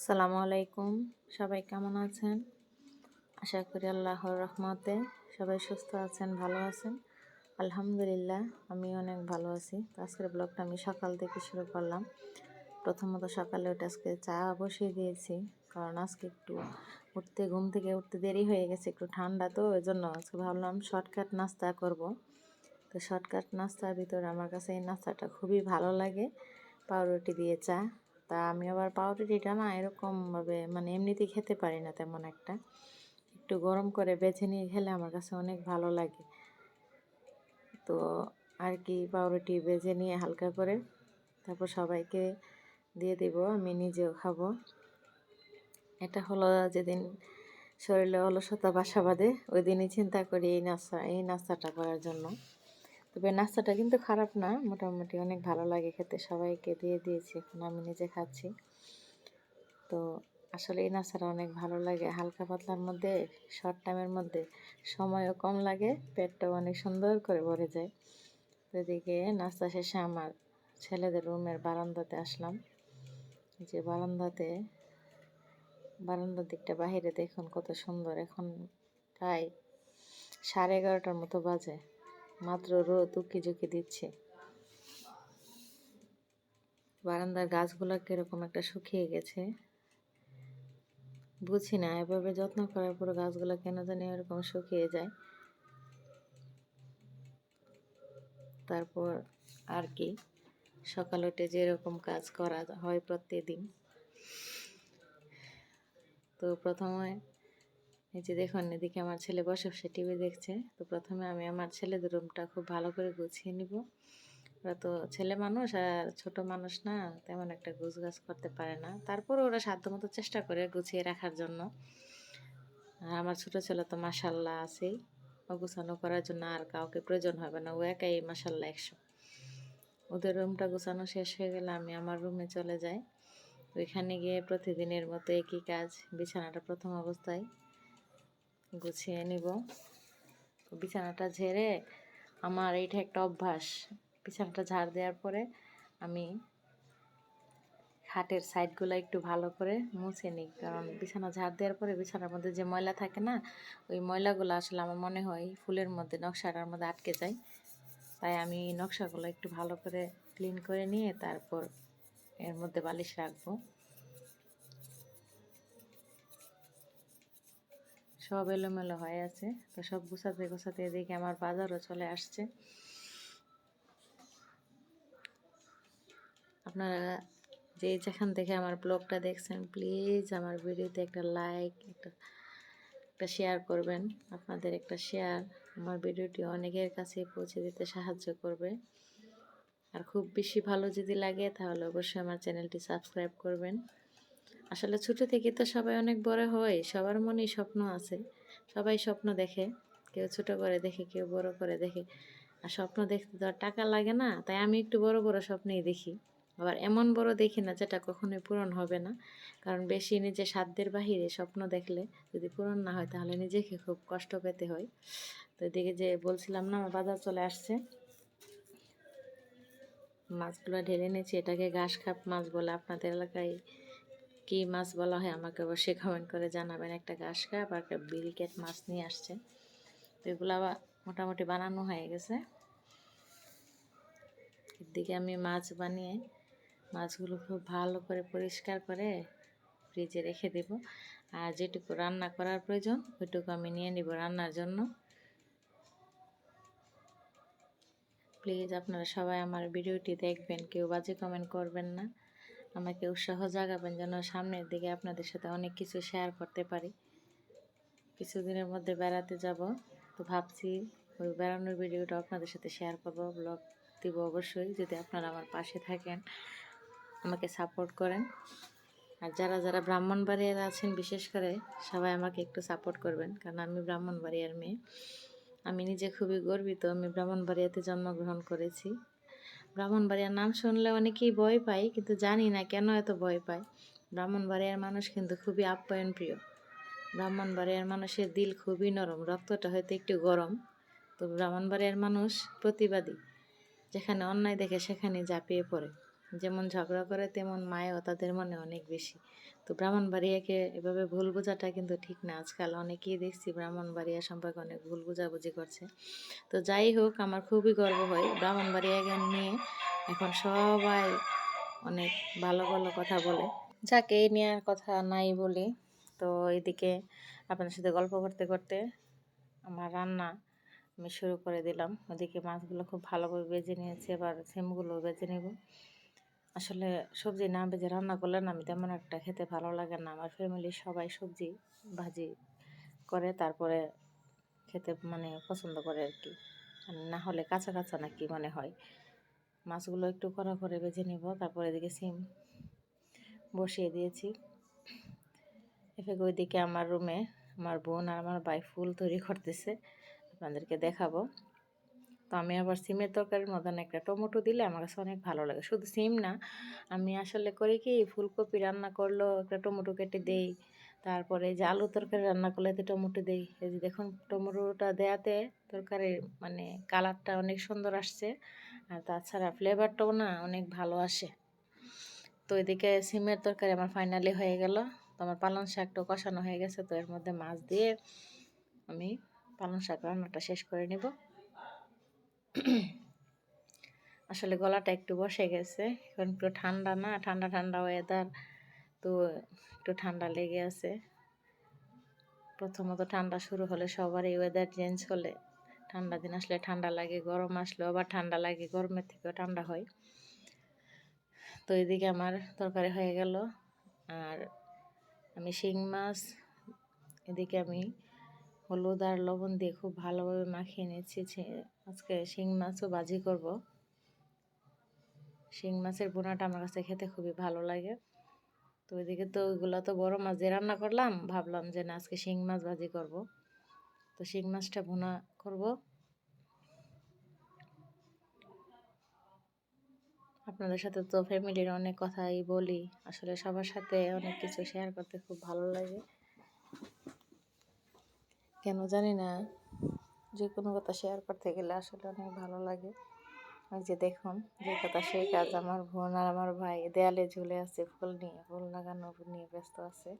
আসসালামু আলাইকুম। সবাই কেমন আছেন? আশা করি আল্লাহর রহমতে সবাই সুস্থ আছেন, ভালো আছেন। আলহামদুলিল্লাহ, আমি অনেক ভালো আছি। তো আজকের ব্লগটা আমি সকাল থেকে শুরু করলাম। প্রথমত সকালে ওটা আজকে চা বসিয়ে দিয়েছি, কারণ আজকে একটু উঠতে, ঘুম থেকে উঠতে দেরি হয়ে গেছে, একটু ঠান্ডা, তো ওই জন্য আজকে ভাবলাম শর্টকাট নাস্তা করব। তো শর্টকাট নাস্তার ভিতরে আমার কাছে এই নাস্তাটা খুবই ভালো লাগে। পাউরুটি দিয়ে চা। তা আমি আবার পাউরুটিটা না এরকমভাবে মানে এমনিতেই খেতে পারি না তেমন একটা। একটু গরম করে বেছে নিয়ে খেলে আমার কাছে অনেক ভালো লাগে। তো আর কি পাউরুটি বেজে নিয়ে হালকা করে তারপর সবাইকে দিয়ে দেব, আমি নিজেও খাব। এটা হলো যেদিন শরীরে অলসতা বাসা বাঁধে, ওই দিনই চিন্তা করি এই নাস্তা, এই নাস্তাটা করার জন্য। তবে নাস্তাটা কিন্তু খারাপ না, মোটামুটি অনেক ভালো লাগে খেতে। সবাইকে দিয়ে দিয়েছি, এখন আমি নিজে খাচ্ছি। তো আসলে এই নাস্তাটা অনেক ভালো লাগে, হালকা পাতলার মধ্যে শর্ট টাইমের মধ্যে। সময়ও কম লাগে, পেটটাও অনেক সুন্দর করে ভরে যায়। এদিকে নাস্তা শেষে আমার ছেলেদের রুমের বারান্দাতে আসলাম। যে বারান্দাতে, বারান্দার দিকটা বাহিরে দেখুন কত সুন্দর, এখন প্রায় সাড়ে এগারোটার মতো বাজে। মাত্র রোদ উকি ঝুঁকি দিচ্ছে। বারান্দার গাছগুলো কীরকম একটা শুকিয়ে গেছে। বুঝি না, এভাবে যত্ন করার পর গাছগুলো কেন জানি এরকম শুকিয়ে যায়। তারপর আর কি, সকাল উঠে যেরকম কাজ করা হয় প্রত্যেকদিন। তো প্রথমে এই যে দেখুন, এদিকে আমার ছেলে বসে বসে টিভি দেখছে। তো প্রথমে আমি আমার ছেলেদের রুমটা খুব ভালো করে গুছিয়ে নিব। ওরা তো ছেলে মানুষ আর ছোট মানুষ না, তেমন একটা গুছ গাছ করতে পারে না। তারপর ওরা সাধ্যমতো চেষ্টা করে গুছিয়ে রাখার জন্য। আর আমার ছোট ছেলে তো মাসাল্লাহ আছেই। ও গুছানো করার জন্য আর কাউকে প্রয়োজন হবে না। ও একাই মাসাল্লাহ একশো। ওদের রুমটা গুছানো শেষ হয়ে গেলে আমি আমার রুমে চলে যাই। ওইখানে গিয়ে প্রতিদিনের মতো একই কাজ, বিছানাটা প্রথম অবস্থায়। গুছিয়ে নিব। বিছানাটা ঝেড়ে আমার এইটা একটা অভ্যাস। বিছানাটা ঝাড় দেওয়ার পরে আমি খাটের সাইডগুলো একটু ভালো করে মুছে নিই। কারণ বিছানা ঝাড় দেওয়ার পরে বিছানার মধ্যে যে ময়লা থাকে না, ওই ময়লাগুলো আসলে আমার মনে হয় ফুলের মধ্যে, নকশাটার মধ্যে আটকে যায়। তাই আমি নকশাগুলো একটু ভালো করে ক্লিন করে নিয়ে তারপর এর মধ্যে বালিশ রাখব। সব এলোমেলো হয়ে আছে। তো সব গুছাতে গোছাতে এদিকে আমার বাজারও চলে আসছে। আপনারা যে যেখান থেকে আমার ব্লগটা দেখছেন, প্লিজ আমার ভিডিওতে একটা লাইক, একটা একটা শেয়ার করবেন। আপনাদের একটা শেয়ার আমার ভিডিওটি অনেকের কাছে পৌঁছে দিতে সাহায্য করবে। আর খুব বেশি ভালো যদি লাগে, তাহলে অবশ্যই আমার চ্যানেলটি সাবস্ক্রাইব করবেন। আসলে ছোটো থেকে তো সবাই অনেক বড় হয়, সবার মনেই স্বপ্ন আছে। সবাই স্বপ্ন দেখে, কেউ ছোট করে দেখে, কেউ বড় করে দেখে। আর স্বপ্ন দেখতে তো আর টাকা লাগে না, তাই আমি একটু বড় বড় স্বপ্নেই দেখি। আবার এমন বড় দেখি না যেটা কখনোই পূরণ হবে না। কারণ বেশি নিজে সাধ্যের বাহিরে স্বপ্ন দেখলে যদি পূরণ না হয় তাহলে নিজেকে খুব কষ্ট পেতে হয়। তো এদিকে যে বলছিলাম না আমার বাজার চলে আসছে। মাছগুলো ঢেলে নিয়েছি এটাকে ঘাস খাপ মাছ বলে আপনাদের এলাকায় কি মাছ বলা হয় আমাকে অবশ্যই কমেন্ট করে জানাবেন। একটা ঘাস কাপ একটা বিরিকেট মাছ নিয়ে আসছে। তো এগুলো আবার মোটামুটি বানানো হয়ে গেছে। এদিকে আমি মাছ বানিয়ে, মাছগুলো খুব ভালো করে পরিষ্কার করে ফ্রিজে রেখে দেব। আর যেটুকু রান্না করার প্রয়োজন, ওইটুকু আমি নিয়ে নিব রান্নার জন্য। প্লিজ আপনারা সবাই আমার ভিডিওটি দেখবেন, কেউ বাজে কমেন্ট করবেন না। আমাকে উৎসাহ জাগাবেন যেন সামনের দিকে আপনাদের সাথে অনেক কিছু শেয়ার করতে পারি। কিছুদিনের মধ্যে বেড়াতে যাব, তো ভাবছি ওই বেড়ানোর ভিডিওটা আপনাদের সাথে শেয়ার করব ব্লগ দিব অবশ্যই, যদি আপনারা আমার পাশে থাকেন, আমাকে সাপোর্ট করেন। আর যারা যারা ব্রাহ্মণবাড়িয়ার আছেন, বিশেষ করে সবাই আমাকে একটু সাপোর্ট করবেন, কারণ আমি ব্রাহ্মণবাড়িয়ার মেয়ে। আমি নিজে খুবই গর্বিত, আমি ব্রাহ্মণবাড়িয়াতে জন্মগ্রহণ করেছি। ব্রাহ্মণবাড়িয়ার নাম শুনলে অনেকেই ভয় পায়, কিন্তু জানি না কেন এত ভয় পায়। ব্রাহ্মণবাড়িয়ার মানুষ কিন্তু খুবই আপ্যায়ন প্রিয় ব্রাহ্মণবাড়িয়ার মানুষের দিল খুবই নরম, রক্তটা হয়তো একটু গরম। তো ব্রাহ্মণবাড়িয়ার মানুষ প্রতিবাদী, যেখানে অন্যায় দেখে সেখানে ঝাঁপিয়ে পড়ে। যেমন ঝগড়া করে, তেমন মায়াও তাদের মনে অনেক বেশি। তো ব্রাহ্মণবাড়িয়াকে এভাবে ভুল বোঝাটা কিন্তু ঠিক না। আজকাল অনেকেই দেখছি ব্রাহ্মণবাড়িয়া সম্পর্কে অনেক ভুল বোঝাবুঝি করছে। তো যাই হোক, আমার খুবই গর্ব হয় ব্রাহ্মণ ব্রাহ্মণবাড়িয়াকে নিয়ে। এখন সবাই অনেক ভালো ভালো কথা বলে। যাকে, এই নিয়ে আর কথা নাই বলি। তো এদিকে আপনার সাথে গল্প করতে করতে আমার রান্না আমি শুরু করে দিলাম। ওদিকে মাছগুলো খুব ভালোভাবে বেজে নিয়েছি, এবার সিমগুলো বেজে নেব। আসলে সবজি না ভেজে রান্না করলে আমি তেমন একটা খেতে ভালো লাগে না। আমার ফ্যামিলির সবাই সবজি ভাজি করে, তারপরে খেতে মানে পছন্দ করে আর কি না হলে কাঁচা কাঁচা নাকি মনে হয়। মাছগুলো একটু কড়া করে বেজে নিব, তারপরে এদিকে সিম বসিয়ে দিয়েছি। এফেকে ওইদিকে আমার রুমে আমার বোন আর আমার ভাই ফুল তৈরি করতেছে। আপনাদেরকে দেখাবো। তো আমি আবার সিমের তরকারির মতন একটা টমেটো দিলে আমার কাছে অনেক ভালো লাগে। শুধু সিম না, আমি আসলে করি কি, ফুলকপি রান্না করলেও একটা টমেটো কেটে দেই, তারপরে যে আলু তরকারি রান্না করলে তো টমেটো দেই। এই যে দেখুন, টমেটোটা দেয়াতে তরকারির মানে কালারটা অনেক সুন্দর আসছে, আর তাছাড়া ফ্লেভারটাও না অনেক ভালো আসে। তো এদিকে সিমের তরকারি আমার ফাইনালি হয়ে গেল। তো আমার পালং শাকটা কষানো হয়ে গেছে, তো এর মধ্যে মাছ দিয়ে আমি পালং শাক রান্নাটা শেষ করে নিব। আসলে গলাটা একটু বসে গেছে। এখন একটু ঠান্ডা না, ঠান্ডা ঠান্ডা ওয়েদার তো একটু ঠান্ডা লেগে আছে। প্রথমত ঠান্ডা শুরু হলে সবারই ওয়েদার চেঞ্জ হলে ঠান্ডা দিন আসলে ঠান্ডা লাগে, গরম আসলে আবার ঠান্ডা লাগে, গরমের থেকেও ঠান্ডা হয়। তো এদিকে আমার তরকারি হয়ে গেল। আর আমি শিং মাছ, এদিকে আমি হলুদ আর লবণ দিয়ে খুব ভালোভাবে মাখিয়ে নিচ্ছি। আজকে শিং মাছও বাজি করব। শিং মাছের বোনাটা আমার কাছে খেতে খুবই ভালো লাগে। তো ওইদিকে তো ওইগুলো তো বড় মাছ দিয়ে রান্না করলাম, ভাবলাম যে না, আজকে শিং মাছ ভাজি করব। তো শিং মাছটা ভুনা করব। আপনাদের সাথে তো ফ্যামিলির অনেক কথাই বলি। আসলে সবার সাথে অনেক কিছু শেয়ার করতে খুব ভালো লাগে। কেন জানি না যে কোনো কথা শেয়ার করতে গেলে আসলে অনেক ভালো লাগে। ওই যে দেখুন, যে কথা সেই কাজ আমার বোন আর আমার ভাই দেয়ালে ঝুলে আছে, ফুল নিয়ে, ফুল লাগানো নিয়ে ব্যস্ত আছে।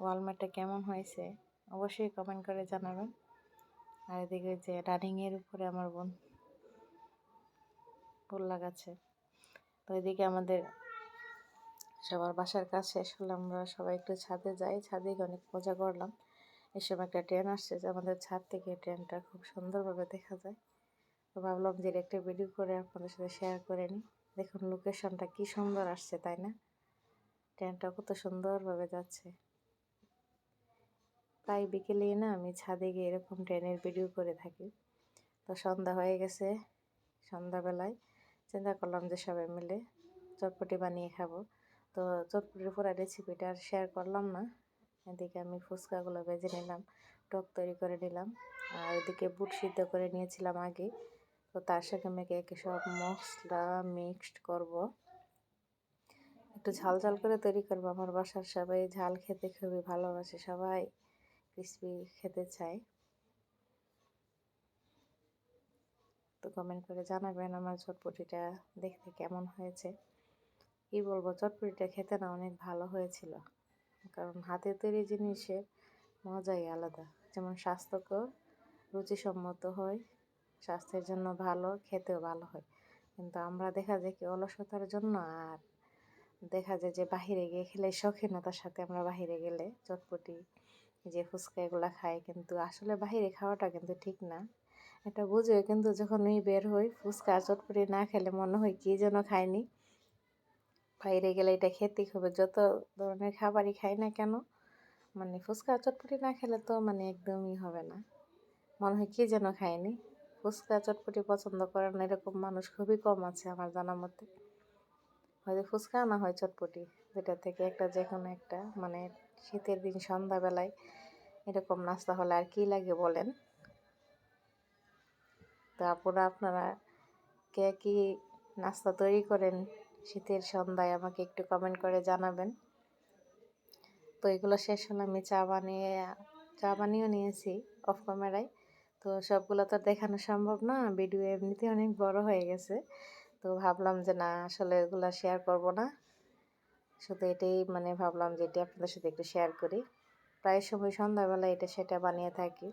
ওয়ালমেটটা কেমন হয়েছে, অবশ্যই কমেন্ট করে জানাবেন। আর এদিকে যে রানিংয়ের উপরে আমার বোন ফুল লাগাচ্ছে। তো এদিকে আমাদের সবার বাসার কাজ শেষ হলে আমরা সবাই একটু ছাদে যাই। ছাদে অনেক মজা করলাম। এই সময় একটা ট্রেন আসছে যে আমাদের ছাদ থেকে ট্রেনটা খুব সুন্দরভাবে দেখা যায়। তো ভাবলাম যে একটা ভিডিও করে আপনাদের সাথে শেয়ার করে নিই। দেখুন লোকেশনটা কি সুন্দর আসছে, তাই না? ট্রেনটা কত সুন্দরভাবে যাচ্ছে। তাই বিকেলেই না আমি ছাদে গিয়ে এরকম ট্রেনের ভিডিও করে থাকি। তো সন্ধ্যা হয়ে গেছে সন্ধ্যাবেলায়। চিন্তা করলাম যে সবাই মিলে চটপটি বানিয়ে খাব। তো চটপটির পুরো রেসিপিটা আর শেয়ার করলাম না। এদিকে আমি ফুচকাগুলো ভেজে নিলাম, টক তৈরি করে নিলাম, আর এদিকে বুট সিদ্ধ করে নিয়েছিলাম আগে। তো তার সাথে মেখে একে সব মশলা মিক্সড করব। একটু ঝাল ঝাল করে তৈরি করব, আমার বাসার সবাই ঝাল খেতে খুবই ভালোবাসে, সবাই ক্রিসপি খেতে চায়। তো কমেন্ট করে জানাবেন আমার চটপটিটা দেখতে কেমন হয়েছে। কি বলব, চটপটিটা খেতে না অনেক ভালো হয়েছিল। কারণ হাতে তৈরি জিনিসের মজাই আলাদা। যেমন স্বাস্থ্যকর, রুচিসম্মত হয়, স্বাস্থ্যের জন্য ভালো, খেতেও ভালো হয়। কিন্তু আমরা দেখা যায় কি অলসতার জন্য আর দেখা যায় যে বাহিরে গিয়ে খেলে শখিনতার সাথে আমরা বাহিরে গেলে চটপটি যে ফুচকা এগুলো খাই। কিন্তু আসলে বাহিরে খাওয়াটা কিন্তু ঠিক না। এটা বুঝে কিন্তু যখন ওই বের হই, ফুচকা চটপটি না খেলে মনে হয় কি যেন খাইনি। বাইরে গেলে এটা খেতেই হবে। যত ধরনের খাবারই খাই না কেন মানে ফুচকা, চটপটি না খেলে তো মানে একদমই হবে না। মনে হয় কি যেন খায়নি। ফুচকা, চটপটি পছন্দ করে না এরকম মানুষ খুবই কম আছে আমার জানা মতে। হয়তো ফুচকা না হয় চটপটি, যেটা থেকে একটা যে কোনো একটা মানে শীতের দিন, সন্ধ্যাবেলায় এরকম নাস্তা হলে আর কি লাগে বলেন? তো আপনারা আপনারা কে কি নাস্তা তৈরি করেন? শীতের সন্ধ্যায় আমাকে একটু কমেন্ট করে জানাবেন। তো এগুলো শেষ হলে আমি চা বানিয়ে, চা বানিয়েও নিয়েছি অফ ক্যামেরায় তো সবগুলো তো দেখানো সম্ভব না ভিডিও এমনিতে অনেক বড় হয়ে গেছে। তো ভাবলাম যে না, আসলে এগুলো শেয়ার করব না। শুধু এটাই মানে ভাবলাম যে এটি আপনাদের সাথে একটু শেয়ার করি। প্রায় সময় সন্ধ্যাবেলা এটা সেটা বানিয়ে থাকি।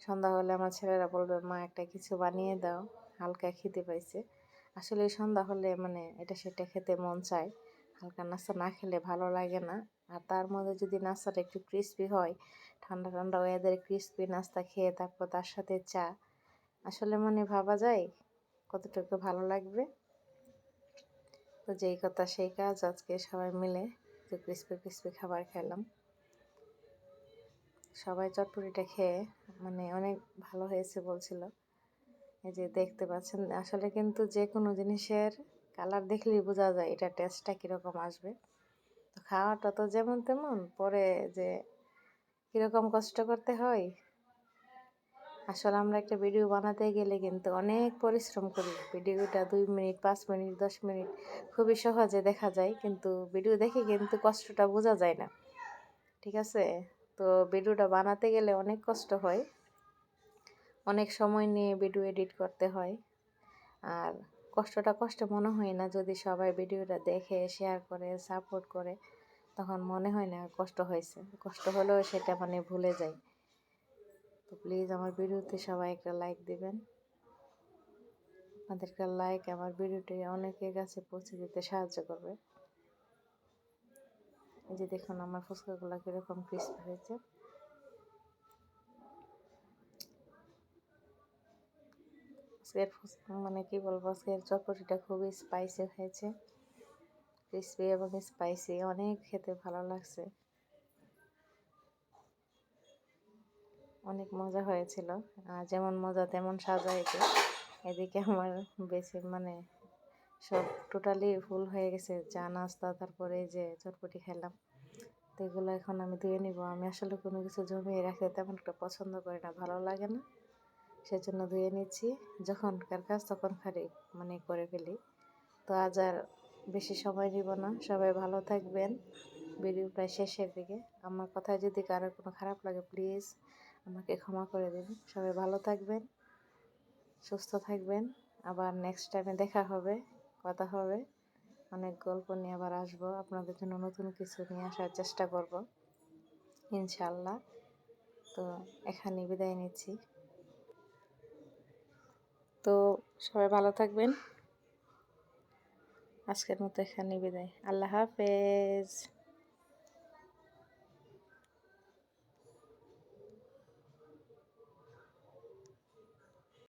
সন্ধ্যা হলে আমার ছেলেরা বলবে, মা, একটা কিছু বানিয়ে দাও। হালকা খেতে পাইছে। আসলে সন্ধ্যা হলে মানে এটা সেটা খেতে মন চায়। হালকা নাস্তা না খেলে ভালো লাগে না। আর তার মধ্যে যদি নাস্তাটা একটু ক্রিস্পি হয়, ঠান্ডা ঠান্ডা ওয়েদারে ক্রিস্পি নাস্তা খেয়ে তারপর তার সাথে চা, আসলে মানে ভাবা যায় কতটুকু ভালো লাগবে। তো যেই কথা সেই কাজ আজকে সবাই মিলে একটু ক্রিস্পি ক্রিস্পি খাবার খেলাম। সবাই চটপটিটা খেয়ে মানে অনেক ভালো হয়েছে বলছিল। এই যে দেখতে পাচ্ছেন, আসলে কিন্তু যে কোনো জিনিসের কালার দেখলেই বোঝা যায় এটা টেস্টটা কীরকম আসবে। তো খাওয়াটা তো যেমন তেমন, পরে যে কীরকম কষ্ট করতে হয়। আসলে আমরা একটা ভিডিও বানাতে গেলে কিন্তু অনেক পরিশ্রম করি। ভিডিওটা দুই মিনিট, পাঁচ মিনিট, দশ মিনিট খুবই সহজে দেখা যায়, কিন্তু ভিডিও দেখে কিন্তু কষ্টটা বোঝা যায় না। ঠিক আছে? তো ভিডিওটা বানাতে গেলে অনেক কষ্ট হয়। অনেক সময় নিয়ে ভিডিও এডিট করতে হয়। আর কষ্টটা কষ্ট মনে হয় না যদি সবাই ভিডিওটা দেখে শেয়ার করে সাপোর্ট করে, তখন মনে হয় না কষ্ট হয়েছে। কষ্ট হলেও সেটা মানে ভুলে যায়। তো প্লিজ আমার ভিডিওতে সবাই একটা লাইক দিবেন। আপনাদেরকে লাইক আমার ভিডিওটি অনেকের কাছে পৌঁছে দিতে সাহায্য করবে। এই যে দেখুন আমার ফুচকাগুলো কীরকম ক্রিস্পি হয়েছে। আজকের মানে কি বলব আজকের চটপটিটা খুবই স্পাইসি হয়েছে। ক্রিসপি এবং স্পাইসি অনেক খেতে ভালো লাগছে। অনেক মজা হয়েছিল। যেমন মজা তেমন সাজা এতে এদিকে আমার বেশি মানে সব টোটালি ফুল হয়ে গেছে। চা, নাস্তা, তারপরে যে চটপটি খেলাম। তো এগুলো এখন আমি ধুয়ে নিব। আমি আসলে কোনো কিছু জমিয়ে রাখতে তেমন একটা পছন্দ করি না। ভালো লাগে না। সেজন্য ধুয়ে নিচ্ছি। যখনকার কাজ তখন খালি মানে করে ফেলি। তো আজ আর বেশি সময় নিব না। সবাই ভালো থাকবেন। ভিডিও প্রায় শেষের দিকে। আমার কথায় যদি কারোর কোনো খারাপ লাগে প্লিজ আমাকে ক্ষমা করে দেবেন সবাই ভালো থাকবেন, সুস্থ থাকবেন। আবার নেক্সট টাইমে দেখা হবে, কথা হবে। অনেক গল্প নিয়ে আবার আসব। আপনাদের জন্য নতুন কিছু নিয়ে আসার চেষ্টা করব। ইনশাল্লাহ তো এখানে বিদায় নিচ্ছি। তো সবাই ভালো থাকবেন। আজকের মতো এখানে বিদায়। আল্লাহ হাফেজ।